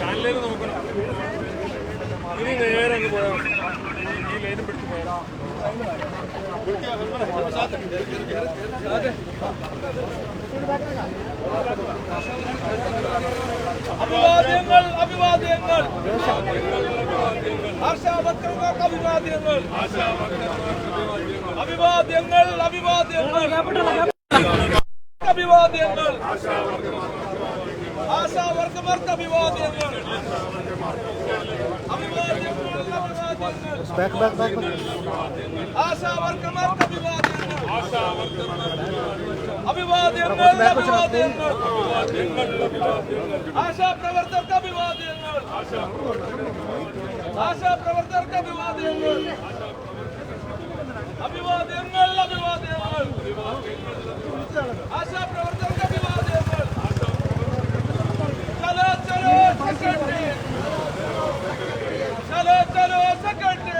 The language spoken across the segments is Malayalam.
ചാനലിൽ നോക്കണം ഇനി നേരെ അങ്ങ് പോയാൽ ഈ- ലൈനും പിടിച്ച് പോയാൽ അഭിവാദ്യങ്ങൾ അഭിവാദ്യങ്ങൾ ആശാവർക്കർക്ക് അഭിവാദ്യങ്ങൾ അഭിവാദ്യങ്ങൾ അഭിവാദ്യങ്ങൾ അഭിവാദ്യങ്ങൾ ആശാവർക്കർക്ക് അഭിവാദ്യങ്ങൾ അഭിവാദ്യങ്ങൾ അഭിവാദ്യങ്ങൾ ആശാവർക്കർക്ക് അഭിവാദ്യങ്ങൾ അഭിവാദ്യങ്ങൾ അഭിവാദ്യങ്ങൾ ആശാപ്രവർത്തകർക്ക് അഭിവാദ്യങ്ങൾ ആശാപ്രവർത്തകർക്ക് അഭിവാദ്യങ്ങൾ. അഭിവാദ്യങ്ങൾ അഭിവാദ്യങ്ങൾ. ആശാപ്രവർത്തകർക്ക് അഭിവാദ്യങ്ങൾ ചലോ ചലോ സെക്രട്ടറി ചലോ ചലോ സെക്രട്ടറി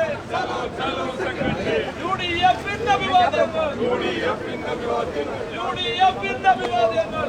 യു ഡി എഫിന്റെ അഭിവാദ്യങ്ങൾ യു ഡി എഫിന്റെ അഭിവാദ്യങ്ങൾ.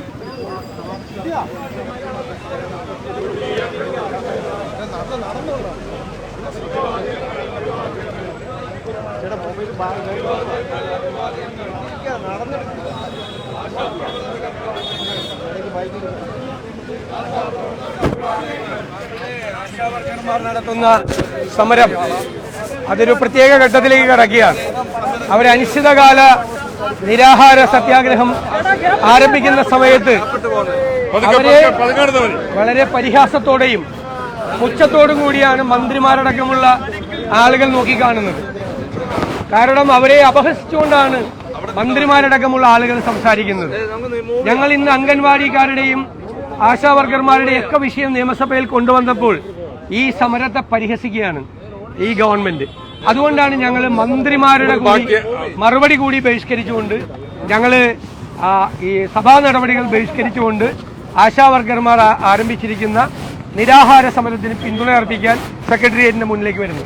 ആശാവർക്കർമാർ നടത്തുന്ന സമരം അതൊരു പ്രത്യേക ഘട്ടത്തിലേക്ക് കടക്കുകയാണ്. അവർ അനിശ്ചിതകാല നിരാഹാര സത്യാഗ്രഹം ആരംഭിക്കുന്ന സമയത്ത് അവരെ വളരെ പരിഹാസത്തോടെയും പുച്ഛത്തോടും കൂടിയാണ് മന്ത്രിമാരടക്കമുള്ള ആളുകൾ നോക്കിക്കാണുന്നത്. കാരണം അവരെ അപഹസിച്ചുകൊണ്ടാണ് മന്ത്രിമാരടക്കമുള്ള ആളുകൾ സംസാരിക്കുന്നത്. ഞങ്ങൾ ഇന്ന് അംഗൻവാടിക്കാരുടെയും ആശാവർക്കർമാരുടെയും ഒക്കെ വിഷയം നിയമസഭയിൽ കൊണ്ടുവന്നപ്പോൾ ഈ സമരത്തെ പരിഹസിക്കുകയാണ് ഈ ഗവൺമെന്റ്. അതുകൊണ്ടാണ് ഞങ്ങൾ മന്ത്രിമാരുടെ കൂടി മറുപടി കൂടി ബഹിഷ്കരിച്ചുകൊണ്ട് ഞങ്ങൾ ഈ സഭാ നടപടികൾ ബഹിഷ്കരിച്ചുകൊണ്ട് ആശാവർക്കർമാർ ആരംഭിച്ചിരിക്കുന്ന നിരാഹാര സമരത്തിന് പിന്തുണ അർപ്പിക്കാൻ സെക്രട്ടേറിയറ്റിന്റെ മുന്നിലേക്ക് വരുന്നു.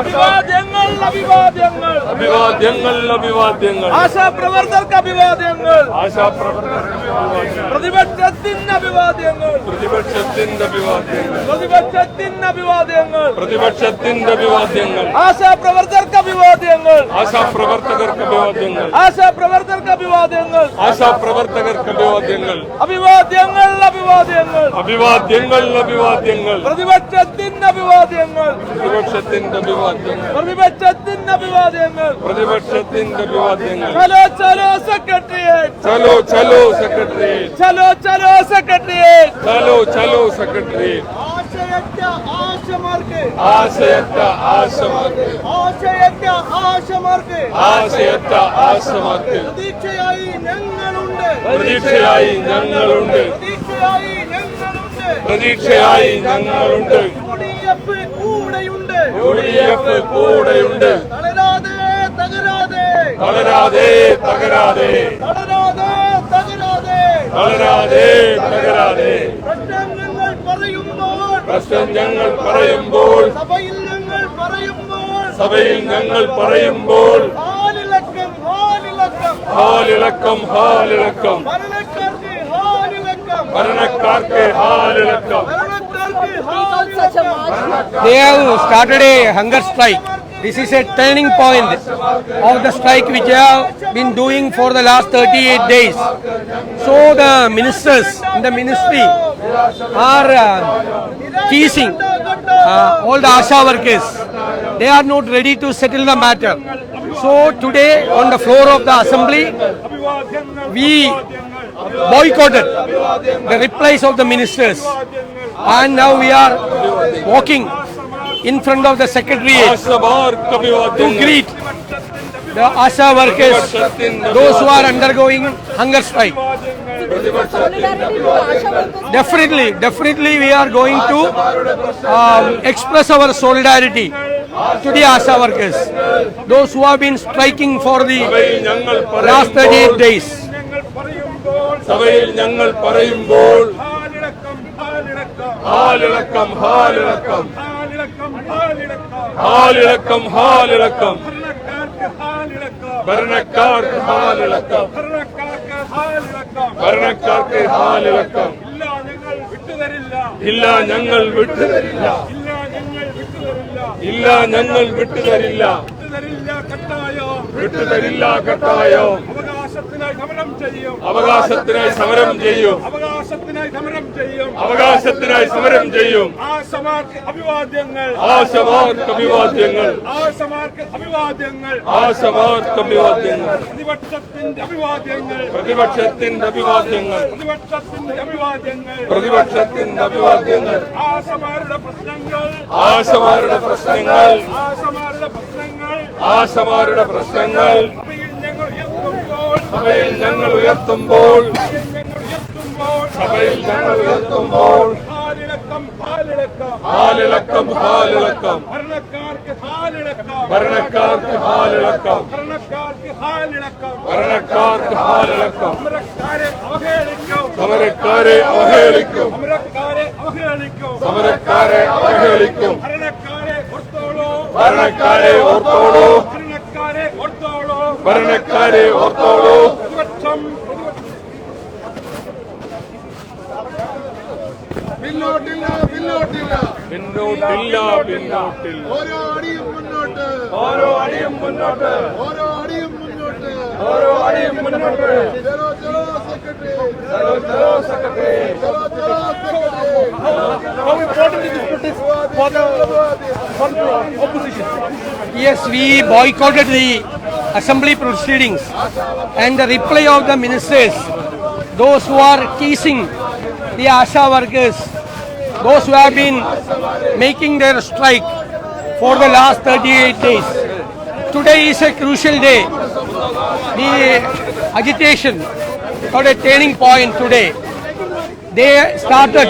അഭിവാദ്യങ്ങൾ അഭിവാദ്യങ്ങൾ. അഭിവാദ്യങ്ങൾ അഭിവാദ്യങ്ങൾ. ആശാപ്രവർത്തകർക്ക് അഭിവാദ്യങ്ങൾ. ആശാപ്രവർത്തകർക്ക് അഭിവാദ്യങ്ങൾ. പ്രതിപക്ഷത്തിന് അഭിവാദ്യങ്ങൾ. പ്രതിപക്ഷത്തിന്റെ അഭിവാദ്യങ്ങൾ. പ്രതിപക്ഷത്തിന് അഭിവാദ്യങ്ങൾ. പ്രതിപക്ഷത്തിന്റെ അഭിവാദ്യങ്ങൾ. ആശാപ്രവർത്തകർക്ക് അഭിവാദ്യങ്ങൾ. ആശാപ്രവർത്തകർക്ക് അഭിവാദ്യങ്ങൾ. ആശാപ്രവർത്തകർക്ക് അഭിവാദ്യങ്ങൾ. ആശാപ്രവർത്തകർക്ക് അഭിവാദ്യങ്ങൾ. അഭിവാദ്യങ്ങൾ അഭിവാദ്യങ്ങൾ. അഭിവാദ്യങ്ങൾ അഭിവാദ്യങ്ങൾ. പ്രതിപക്ഷത്തിന് അഭിവാദ്യങ്ങൾ. പ്രതിപക്ഷത്തിന്റെ അഭിവാദ്യങ്ങൾ. പ്രതിപക്ഷത്തിന്റെ അഭിവാദ്യങ്ങൾ. പ്രതിപക്ഷത്തിന്റെ അഭിവാദ്യങ്ങൾ. ചലോ ചലോ സെക്രട്ടറിയേറ്റ്. ചലോ ചലോ സെക്രട്ടറിയേറ്റ്. ചലോ ചലോ സെക്രട്ടറിയേറ്റ്. ചലോ ചലോ സെക്രട്ടറിയേറ്റ്. ആശയറ്റ ആശമാർക്ക്. ആശയറ്റ ആശമാർക്ക്. ആശയറ്റ ആശമാർക്ക്. ആശയറ്റ ആശമാർക്ക്. പ്രതീക്ഷയായി ഞങ്ങളുണ്ട്. പ്രതീക്ഷയായി ഞങ്ങളുണ്ട്. പ്രതീക്ഷയായി പ്രതീക്ഷയായി ഞങ്ങളുണ്ട്. യു ഡി എഫ് കൂടെയുണ്ട്. തളരാതെ തകരാതെ. തളരാതെ തകരാതെ. തളരാതെ തകരാതെ. പ്രശ്നം ഞങ്ങൾ പറയുമ്പോൾ സഭയിൽ ഞങ്ങൾ പറയുമ്പോൾ സഭയിൽ ഞങ്ങൾ പറയുമ്പോൾ ഹാലിളക്കം ഹാലിളക്കം. ഹാലിളക്കം They have started a hunger strike. This is a turning point of the strike which they have been doing for the last 38 days. So the ministers in the ministry are uh, teasing uh, all the Asha workers. They are not ready to settle the matter. So today on the floor of the assembly, we boycotted the replies of the ministers. And now we are walking in front of the secretary to greet the ASA workers, those who are undergoing hunger strike. Definitely, definitely we are going to um, express our solidarity to the ASA workers, those who have been striking for the last 38 days. സഭയിൽ ഞങ്ങൾ പറയുമ്പോൾ ഹാലിളക്കം ഹാലിളക്കം. ഭരണക്കാർക്ക് ഹാലിളക്കം. ഭരണക്കാർക്ക് ഹാലിളക്കം. ഇല്ല ഞങ്ങൾ വിട്ടുതരില്ല ഇല്ല ഞങ്ങൾ വിട്ടുതരില്ല വിട്ടുതരില്ല കട്ടായോ? വിട്ടുതരില്ല കട്ടായോ? അവകാശത്തിനായി സമരം ചെയ്യും. അവകാശത്തിനായി സമരം ചെയ്യും. അവകാശത്തിനായി സമരം ചെയ്യും. അവകാശത്തിനായി സമരം ചെയ്യും. ആശമാർക്ക് അഭിവാദ്യങ്ങൾ. അഭിവാദ്യങ്ങൾ. ആശമാർക്ക് അഭിവാദ്യങ്ങൾ. ആശമാർക്ക് അഭിവാദ്യങ്ങൾ. പ്രതിപക്ഷത്തിന്റെ അഭിവാദ്യങ്ങൾ. പ്രതിപക്ഷത്തിന്റെ അഭിവാദ്യങ്ങൾ. പ്രതിപക്ഷത്തിന്റെ അഭിവാദ്യങ്ങൾ. പ്രതിപക്ഷത്തിന്റെ അഭിവാദ്യങ്ങൾ. ആശമാരുടെ പ്രശ്നങ്ങൾ. ആശമാരുടെ പ്രശ്നങ്ങൾ. ആശമാരുടെ പ്രശ്നങ്ങൾ. ആശമാരുടെ പ്രശ്നങ്ങൾ. സഭയിൽ ഞങ്ങൾ ഉയർത്തുമ്പോൾ സഭയിൽ ഞങ്ങൾ ഉയർത്തുമ്പോൾ ഹാലിളക്കം ഹാലിളക്കം. ഭരണക്കാർക്ക് ഹാലിളക്കം. ഭരണക്കാർക്ക് ഹാലിളക്കം. ഭരണക്കാർക്ക് ഹാലിളക്കം. ഭരണക്കാർക്ക് ഹാലിളക്കം. സമരക്കാരെ അവഹേളിക്കും. സമരക്കാരെ അവഹേളിക്കും. സമരക്കാരെ അവഹേളിക്കും. സമരക്കാരെ അവഹേളിക്കും. ഭരണക്കാരെ ഓർത്തോളൂ. ഭരണക്കാരെ ഓർത്തോളൂ. ഭരണക്കാരെ ഓർത്തോളൂ. ഭരണക്കാരെ ഓർത്തോളൂ പ്രതിപക്ഷം പിന്നോട്ടില്ല പിന്നോട്ടില്ല പിന്നോട്ടില്ല പിന്നോട്ടില്ല ഓരോ അടിയും മുന്നോട്ട് ഓരോ അടിയും മുന്നോട്ട് ഓരോ അടിയും മുന്നോട്ട് ഓരോ അടിയും മുന്നോട്ട് ചലോ ചലോ സെക്രട്ടറി ചലോ ചലോ സെക്രട്ടറി ചലോ ചലോ secretary Yes, we boycotted the assembly proceedings and the reply of the ministers, those who are teasing the ASHA workers, those who have been making their strike for the last 38 days. Today is a crucial day. The agitation got a turning point today. They started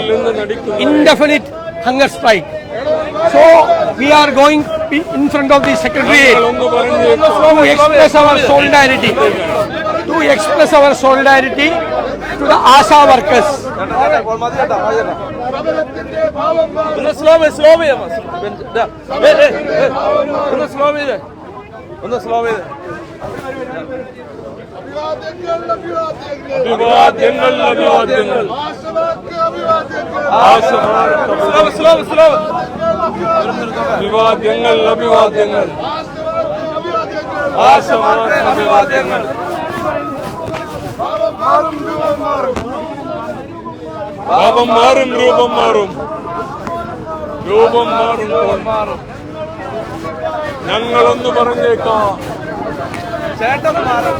indefinite hunger strike. So we are going in front of the secretary to express our solidarity, to express our solidarity to the ASA workers. Slow me, slow me. Wait, wait, wait. Slow me. Slow me. അഭിവാദ്യങ്ങൾ അഭിവാദ്യങ്ങൾ. അഭിവാദ്യങ്ങൾ അഭിവാദ്യങ്ങൾ. മാറും. രൂപം മാറും. രൂപം മാറും മാറും. ഞങ്ങളൊന്ന് പറഞ്ഞേക്കാം. ചേട്ടൻ മാറും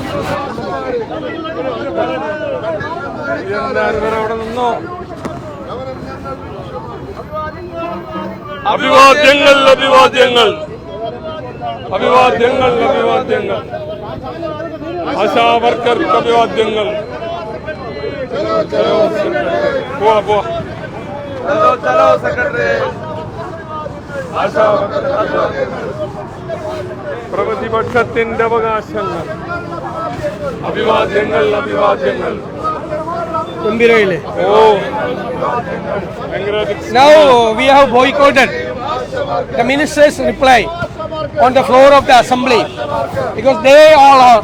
അഭിവാദ്യങ്ങൾ അഭിവാദ്യങ്ങൾ. അഭിവാദ്യങ്ങൾ അഭിവാദ്യങ്ങൾ. ആശാവർക്കർക്ക് അഭിവാദ്യങ്ങൾ. പോവാ പോവാ. പ്രതിപക്ഷത്തിന്റെ അവകാശങ്ങൾ. അഭിവാദ്യങ്ങൾ അഭിവാദ്യങ്ങൾ ഗംഭീരയില്ലേ ഓ ഭയങ്കര Now we have boycotted the minister's reply on the floor of the assembly because they all are,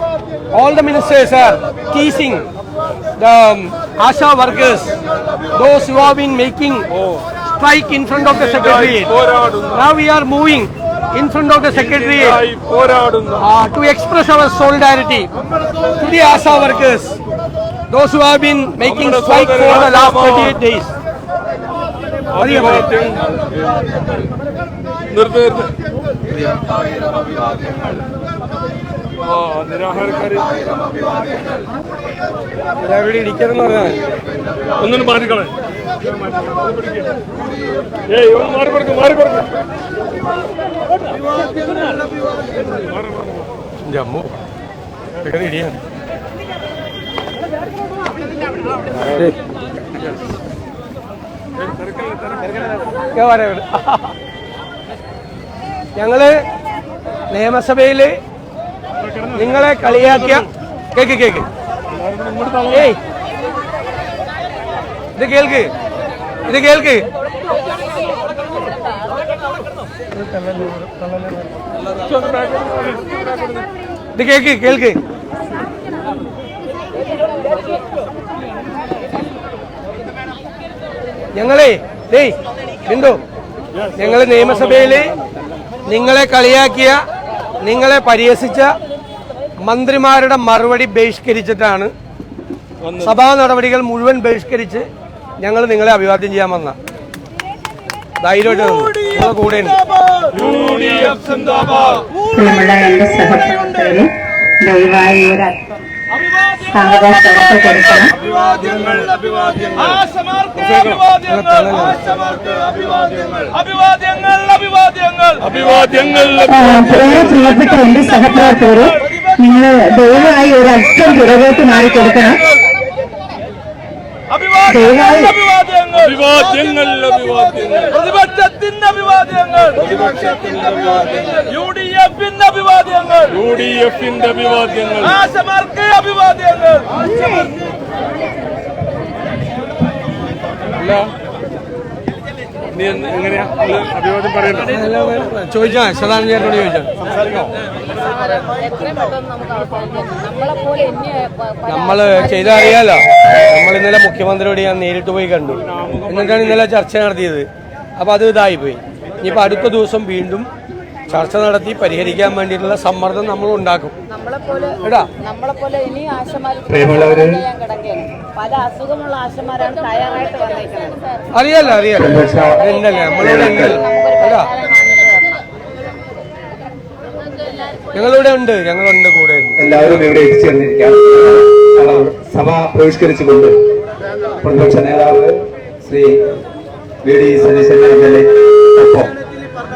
all the ministers are teasing the um, ASHA workers, those who have been making strike in front of the secretariat. പോരാടുന്നു Now we are moving in front of the secretary uh, to express our solidarity to the ASA workers, those who have been making strike for the last 38 days. അഭിവാദ്യം ഇവിടെ പറഞ്ഞാൽ ഒന്നും മാറിക്കളെ. ഏയ് മാറി കൊടുക്കും മാറി കൊടുക്കും. ജമ്മു ഇടിയാണ് ഞങ്ങൾ നിയമസഭയിൽ നിങ്ങളെ കളിയാക്കിയ കേക്ക് കേക്ക് ഇത് കേൾക്ക്. ഇത് കേൾക്ക്. ഇത് കേക്ക് കേൾക്ക്. ഞങ്ങളെ ഡേയ് ബിന്ദു. ഞങ്ങൾ നിയമസഭയിൽ നിങ്ങളെ കളിയാക്കിയ നിങ്ങളെ പരിഹസിച്ച മന്ത്രിമാരുടെ മറുപടി ബഹിഷ്കരിച്ചിട്ടാണ് സഭാ നടപടികൾ മുഴുവൻ ബഹിഷ്കരിച്ച് ഞങ്ങൾ നിങ്ങളെ അഭിവാദ്യം ചെയ്യാൻ വന്ന. ധൈര്യമായിട്ട് എന്റെ സഹപ്രവർത്തകരെ ദയവായി ഒരു കൊടുക്കണം ഏറെ പ്രിയപ്പെട്ട എന്റെ സഹപ്രവർത്തകരെ നിങ്ങൾ ദയവായി ഒരു അല്പം പുറകോട്ട് മാറിക്കൊടുക്കണം കൊടുക്കണം. അഭിവാദ്യങ്ങൾ അഭിവാദ്യങ്ങൾ. പ്രതിപക്ഷത്തിന്റെ അഭിവാദ്യങ്ങൾ. യു ഡി എഫിന്റെ അഭിവാദ്യങ്ങൾ. യു ഡി എഫിന്റെ അഭിവാദ്യങ്ങൾ. ആശമാർക്ക് അഭിവാദ്യങ്ങൾ. അല്ല എങ്ങനെയാ അഭിവാദ്യം പറയണ്ട ചോദിച്ചാ ചോദിച്ചാ പെട്ടെന്ന് നമുക്ക് അവസാനിക്കാം. നമ്മളെ ചെയ്തറിയാലോ? അറിയാലോ നമ്മൾ ഇന്നലെ മുഖ്യമന്ത്രിയോട് ഞാൻ നേരിട്ട് പോയി കണ്ടു. എന്നിട്ടാണ് ഇന്നലെ ചർച്ച നടത്തിയത്. അപ്പൊ അത് ഇതായി പോയി. ഇനിയിപ്പോ അടുത്ത ദിവസം വീണ്ടും ചർച്ച നടത്തി പരിഹരിക്കാൻ വേണ്ടിയിട്ടുള്ള സമ്മർദ്ദം നമ്മൾ ഉണ്ടാക്കും. അറിയാലോ അറിയാലോ. നമ്മളിവിടെ എടാ. ഞങ്ങളിവിടെ ഉണ്ട് ഞങ്ങളുണ്ട് കൂടെ ഉണ്ട്. എല്ലാവരും ഇവിടെ എത്തിച്ചേർന്നിരിക്കാം സഭ ബഹിഷ്കരിച്ചുകൊണ്ട് പ്രതിപക്ഷ നേതാവ് Shri V D Satheesan M L A ഒപ്പം.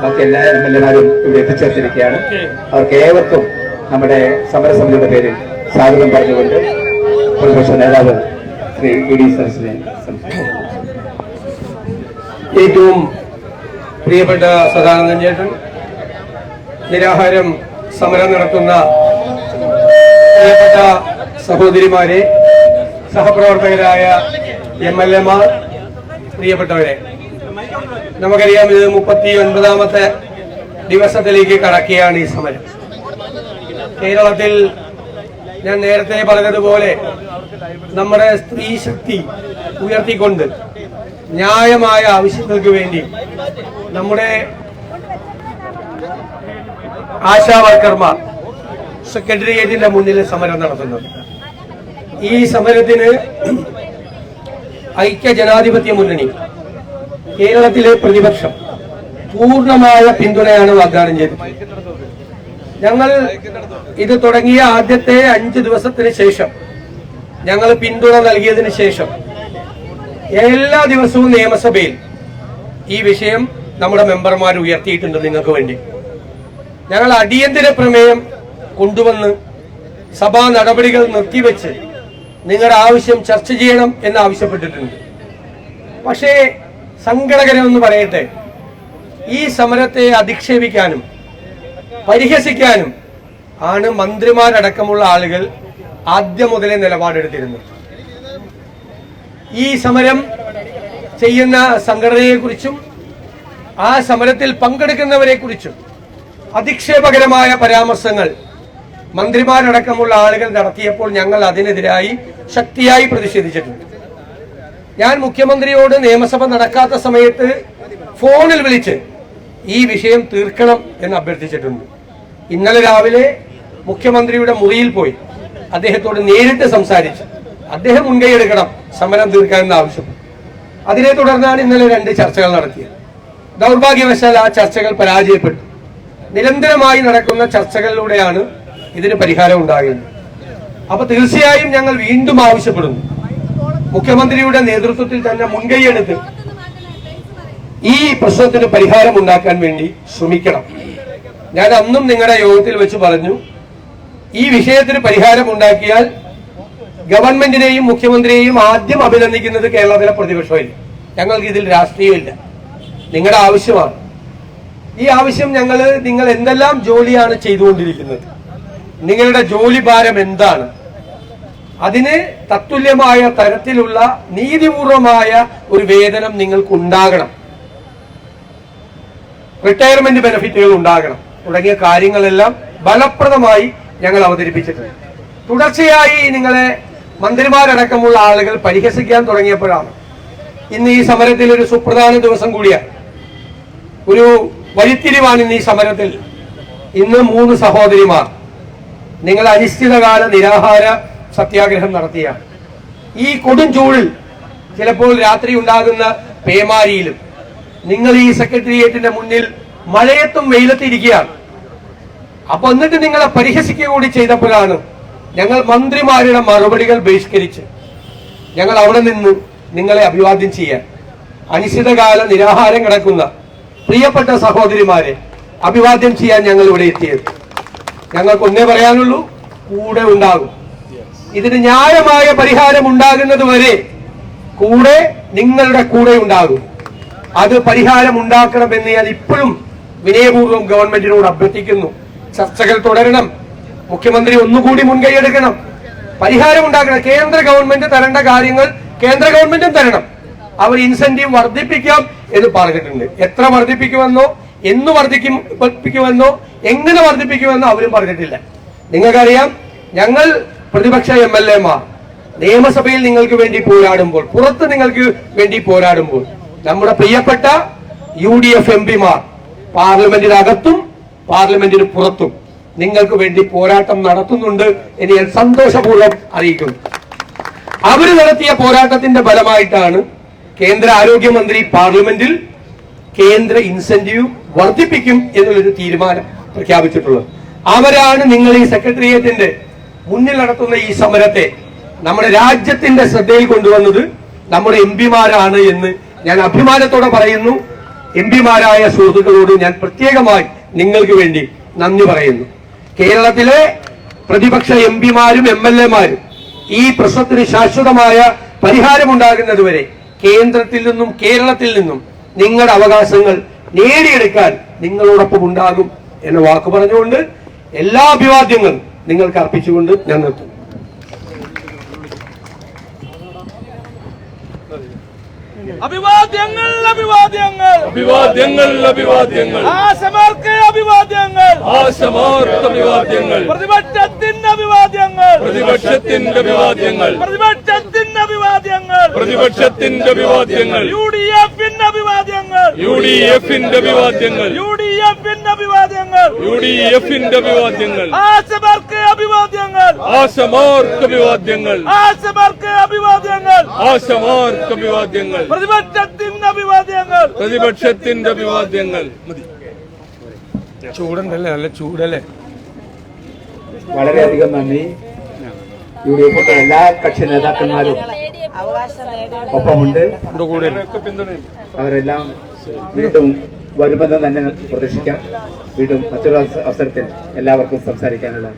ബാക്കി എല്ലാ എം എൽ എമാരും ഇവിടെ എത്തിച്ചേർത്തിരിക്കുകയാണ്. അവർക്ക് ഏവർക്കും നമ്മുടെ സമരസമിതിയുടെ പേരിൽ സ്വാഗതം പറഞ്ഞുകൊണ്ട് പ്രതിപക്ഷ നേതാവ് ശ്രീ വി ഡി സരസിനെ ഏറ്റവും പ്രിയപ്പെട്ട സദാനന്ദൻ ചേട്ടൻ നിരാഹാരം സമരം നടത്തുന്ന പ്രിയപ്പെട്ട സഹോദരിമാരെ സഹപ്രവർത്തകരായ എം എൽ എമാർ പ്രിയപ്പെട്ടവരെ നമുക്കറിയാം ഇത് മുപ്പത്തി ഒൻപതാമത്തെ ദിവസത്തിലേക്ക് കടക്കുകയാണ് ഈ സമരം. കേരളത്തിൽ ഞാൻ നേരത്തെ പറഞ്ഞതുപോലെ നമ്മുടെ സ്ത്രീ ശക്തി ഉയർത്തിക്കൊണ്ട് ന്യായമായ ആവശ്യങ്ങൾക്ക് വേണ്ടി നമ്മുടെ ആശാ വർക്കർമാർ സെക്രട്ടേറിയറ്റിന്റെ മുന്നിൽ സമരം നടത്തുന്നത് ഈ സമരത്തിന് ഐക്യ ജനാധിപത്യ മുന്നണി കേരളത്തിലെ പ്രതിപക്ഷം പൂർണമായ പിന്തുണയാണ് വാഗ്ദാനം ചെയ്തത് ഞങ്ങൾ ഇത് തുടങ്ങിയ ആദ്യത്തെ അഞ്ച് ദിവസത്തിന് ശേഷം ഞങ്ങൾ പിന്തുണ നൽകിയതിനു ശേഷം എല്ലാ ദിവസവും നിയമസഭയിൽ ഈ വിഷയം നമ്മുടെ മെമ്പർമാർ ഉയർത്തിയിട്ടുണ്ട് നിങ്ങൾക്ക് വേണ്ടി. ഞങ്ങൾ അടിയന്തര പ്രമേയം കൊണ്ടുവന്ന് സഭാ നടപടികൾ നിർത്തിവെച്ച് നിങ്ങളുടെ ആവശ്യം ചർച്ച ചെയ്യണം എന്ന് ആവശ്യപ്പെട്ടിട്ടുണ്ട്. പക്ഷേ സങ്കടകരമെന്ന് പറയട്ടെ ഈ സമരത്തെ അധിക്ഷേപിക്കാനും പരിഹസിക്കാനും ആണ് മന്ത്രിമാരടക്കമുള്ള ആളുകൾ ആദ്യം മുതലേ നിലപാടെടുത്തിരുന്നത്. ഈ സമരം ചെയ്യുന്ന സംഘടനയെക്കുറിച്ചും ആ സമരത്തിൽ പങ്കെടുക്കുന്നവരെ കുറിച്ചും അധിക്ഷേപകരമായ പരാമർശങ്ങൾ മന്ത്രിമാരടക്കമുള്ള ആളുകൾ നടത്തിയപ്പോൾ ഞങ്ങൾ അതിനെതിരായി ശക്തിയായി പ്രതിഷേധിച്ചിട്ടുണ്ട്. ഞാൻ മുഖ്യമന്ത്രിയോട് നിയമസഭ നടക്കാത്ത സമയത്ത് ഫോണിൽ വിളിച്ച് ഈ വിഷയം തീർക്കണം എന്ന് അഭ്യർത്ഥിച്ചിട്ടുണ്ട്. ഇന്നലെ രാവിലെ മുഖ്യമന്ത്രിയുടെ മുറിയിൽ പോയി അദ്ദേഹത്തോട് നേരിട്ട് സംസാരിച്ച് അദ്ദേഹം മുൻകൈയെടുക്കണം സമരം തീർക്കാനെന്ന് ആവശ്യപ്പെട്ടു അതിനെ തുടർന്നാണ് ഇന്നലെ രണ്ട് ചർച്ചകൾ നടത്തിയത്. ദൗർഭാഗ്യവശാൽ ആ ചർച്ചകൾ പരാജയപ്പെട്ടു. നിരന്തരമായി നടക്കുന്ന ചർച്ചകളിലൂടെയാണ് ഇതിന് പരിഹാരം ഉണ്ടാകുന്നത്. അപ്പൊ തീർച്ചയായും ഞങ്ങൾ വീണ്ടും ആവശ്യപ്പെടുന്നു. മുഖ്യമന്ത്രിയുടെ നേതൃത്വത്തിൽ തന്നെ മുൻകൈയെടുത്ത് ഈ പ്രശ്നത്തിന് പരിഹാരം ഉണ്ടാക്കാൻ വേണ്ടി ശ്രമിക്കണം. ഞാൻ അന്നും നിങ്ങളുടെ യോഗത്തിൽ വെച്ച് പറഞ്ഞു ഈ വിഷയത്തിന് പരിഹാരം ഉണ്ടാക്കിയാൽ ഗവൺമെന്റിനെയും മുഖ്യമന്ത്രിയെയും ആദ്യം അഭിനന്ദിക്കുന്നത് കേരളത്തിലെ പ്രതിപക്ഷമില്ല ഞങ്ങൾക്ക് ഇതിൽ രാഷ്ട്രീയമില്ല. നിങ്ങളുടെ ആവശ്യമാണ്. ഈ ആവശ്യം ഞങ്ങൾ നിങ്ങൾ എന്തെല്ലാം ജോലിയാണ് ചെയ്തുകൊണ്ടിരിക്കുന്നത്? നിങ്ങളുടെ ജോലി ഭാരം എന്താണ്? അതിന് തത്തുല്യമായ തരത്തിലുള്ള നീതിപൂർവമായ ഒരു വേതനം നിങ്ങൾക്ക് ഉണ്ടാകണം റിട്ടയർമെന്റ് ബെനിഫിറ്റുകൾ ഉണ്ടാകണം. തുടങ്ങിയ കാര്യങ്ങളെല്ലാം ഫലപ്രദമായി ഞങ്ങൾ അവതരിപ്പിച്ചിട്ടുണ്ട്. തുടർച്ചയായി നിങ്ങളെ മന്ത്രിമാരടക്കമുള്ള ആളുകൾ പരിഹസിക്കാൻ തുടങ്ങിയപ്പോഴാണ് ഇന്ന് ഈ സമരത്തിൽ ഒരു സുപ്രധാന ദിവസം കൂടിയാണ്. ഒരു വഴിത്തിരിവാണ് ഇന്ന് ഈ സമരത്തിൽ. ഇന്ന് മൂന്ന് സഹോദരിമാർ. നിങ്ങൾ അനിശ്ചിതകാല നിരാഹാര സത്യാഗ്രഹം നടത്തിയ ഈ കൊടും ചൂടിൽ ചിലപ്പോൾ രാത്രി ഉണ്ടാകുന്ന പേമാരിയിലും നിങ്ങൾ ഈ സെക്രട്ടേറിയറ്റിന്റെ മുന്നിൽ മഴയത്തും വെയിലത്തിരിക്കുകയാണ് അപ്പൊ എന്നിട്ട് നിങ്ങളെ പരിഹസിക്കുക കൂടി ചെയ്തപ്പോഴാണ് ഞങ്ങൾ മന്ത്രിമാരുടെ മറുപടികൾ ബഹിഷ്കരിച്ച് ഞങ്ങൾ അവിടെ നിന്ന് നിങ്ങളെ അഭിവാദ്യം ചെയ്യാൻ. അനിശ്ചിതകാല നിരാഹാരം കിടക്കുന്ന പ്രിയപ്പെട്ട സഹോദരിമാരെ അഭിവാദ്യം ചെയ്യാൻ ഞങ്ങൾ ഇവിടെ എത്തിയത്. ഞങ്ങൾക്ക് ഒന്നേ പറയാനുള്ളൂ കൂടെ ഉണ്ടാകും. ഇതിന് ന്യായമായ പരിഹാരം ഉണ്ടാകുന്നത് വരെ കൂടെ നിങ്ങളുടെ കൂടെ ഉണ്ടാകും. അത് പരിഹാരം ഉണ്ടാക്കണമെന്ന് ഞാൻ ഇപ്പോഴും വിനയപൂർവം ഗവൺമെന്റിനോട് അഭ്യർത്ഥിക്കുന്നു. ചർച്ചകൾ തുടരണം. മുഖ്യമന്ത്രി ഒന്നുകൂടി മുൻകൈയെടുക്കണം പരിഹാരം ഉണ്ടാക്കണം കേന്ദ്ര ഗവൺമെന്റ് തരേണ്ട കാര്യങ്ങൾ കേന്ദ്ര ഗവൺമെന്റും തരണം. അവർ ഇൻസെന്റീവ് വർദ്ധിപ്പിക്കാം എന്ന് പറഞ്ഞിട്ടുണ്ട്. എത്ര വർദ്ധിപ്പിക്കുമെന്നോ എന്ന് വർദ്ധിക്കും വർദ്ധിപ്പിക്കുമെന്നോ എങ്ങനെ വർദ്ധിപ്പിക്കുമെന്നോ അവരും പറഞ്ഞിട്ടില്ല. നിങ്ങൾക്കറിയാം ഞങ്ങൾ പ്രതിപക്ഷ എം എൽ എമാർ. നിയമസഭയിൽ നിങ്ങൾക്ക് വേണ്ടി പോരാടുമ്പോൾ പുറത്ത് നിങ്ങൾക്ക് വേണ്ടി പോരാടുമ്പോൾ നമ്മുടെ പ്രിയപ്പെട്ട യു ഡി എഫ് എം പിമാർ പാർലമെന്റിനകത്തും പാർലമെന്റിന് പുറത്തും നിങ്ങൾക്ക് വേണ്ടി പോരാട്ടം നടത്തുന്നുണ്ട് എന്ന് ഞാൻ സന്തോഷപൂർവം അറിയിക്കുന്നു. അവർ നടത്തിയ പോരാട്ടത്തിന്റെ ഫലമായിട്ടാണ് കേന്ദ്ര ആരോഗ്യമന്ത്രി പാർലമെന്റിൽ കേന്ദ്ര ഇൻസെന്റീവ് വർദ്ധിപ്പിക്കും എന്നുള്ളൊരു തീരുമാനം പ്രഖ്യാപിച്ചിട്ടുള്ളത്. അവരാണ് നിങ്ങൾ ഈ സെക്രട്ടേറിയറ്റിന്റെ മുന്നിൽ നടത്തുന്ന ഈ സമരത്തെ നമ്മുടെ രാജ്യത്തിന്റെ ശ്രദ്ധയിൽ കൊണ്ടുവന്നത് നമ്മുടെ എം പിമാരാണ് എന്ന് ഞാൻ അഭിമാനത്തോടെ പറയുന്നു. എം പിമാരായ സുഹൃത്തുക്കളോട് ഞാൻ പ്രത്യേകമായി നിങ്ങൾക്ക് വേണ്ടി നന്ദി പറയുന്നു. കേരളത്തിലെ പ്രതിപക്ഷ എം പിമാരും എം എൽ എമാരും ഈ പ്രശ്നത്തിന് ശാശ്വതമായ പരിഹാരമുണ്ടാകുന്നതുവരെ കേന്ദ്രത്തിൽ നിന്നും കേരളത്തിൽ നിന്നും നിങ്ങളുടെ അവകാശങ്ങൾ നേടിയെടുക്കാൻ നിങ്ങളോടൊപ്പം ഉണ്ടാകും എന്ന വാക്ക് പറഞ്ഞുകൊണ്ട് എല്ലാ അഭിവാദ്യങ്ങളും നിങ്ങൾക്ക് അർപ്പിച്ചുകൊണ്ട് ഞാൻ നിർത്തുന്നു. അഭിവാദ്യങ്ങൾ അഭിവാദ്യങ്ങൾ. അഭിവാദ്യങ്ങൾ അഭിവാദ്യങ്ങൾ. ആശമാർക്ക് അഭിവാദ്യങ്ങൾ. ആശമാർക്ക് അഭിവാദ്യങ്ങൾ. പ്രതിപക്ഷത്തിന്റെ അഭിവാദ്യങ്ങൾ. പ്രതിപക്ഷത്തിന്റെ അഭിവാദ്യങ്ങൾ. പ്രതിപക്ഷത്തിന്റെ അഭിവാദ്യങ്ങൾ. പ്രതിപക്ഷത്തിന്റെ അഭിവാദ്യങ്ങൾ. യു ഡി എഫിന്റെ അഭിവാദ്യങ്ങൾ. യു ഡി എഫിന്റെ അഭിവാദ്യങ്ങൾ. യു ഡി എഫിന്റെ അഭിവാദ്യങ്ങൾ. യു ഡി എഫിന്റെ അഭിവാദ്യങ്ങൾ. ആശമാർക്ക് അഭിവാദ്യങ്ങൾ. ആശമാർക്ക് അഭിവാദ്യങ്ങൾ. ആശമാർക്ക് അഭിവാദ്യങ്ങൾ. ആശമാർക്ക് അഭിവാദ്യങ്ങൾ. പ്രതിപക്ഷത്തിന്റെ അഭിവാദ്യങ്ങൾ. പ്രതിപക്ഷത്തിന്റെ അഭിവാദ്യങ്ങൾ. മതി. ചൂടുണ്ടല്ലേ നല്ല ചൂടല്ലേ? വളരെയധികം നന്ദി. യു ഡി എഫിന്റെ എല്ലാ കക്ഷി നേതാക്കന്മാരും ഒപ്പമുണ്ട്. അവരെല്ലാം വീണ്ടും വരുമെന്ന് തന്നെ പ്രതീക്ഷിക്കാം. വീണ്ടും മറ്റൊരു അവസരത്തിൽ എല്ലാവർക്കും സംസാരിക്കാനുള്ള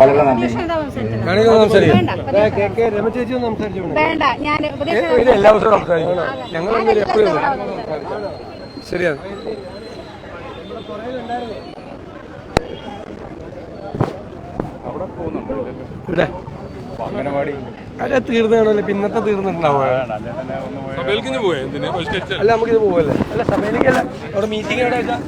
വളരെ നന്ദി ഞങ്ങൾ അല്ല തീർന്നാണല്ലോ പിന്നത്തെ തീർന്നിട്ടുണ്ടാവുക അല്ല നമുക്കിത് പോവല്ലേ? അല്ല സഭയിലേക്കല്ല അവിടെ മീറ്റിംഗ് എവിടെ വെച്ചാ?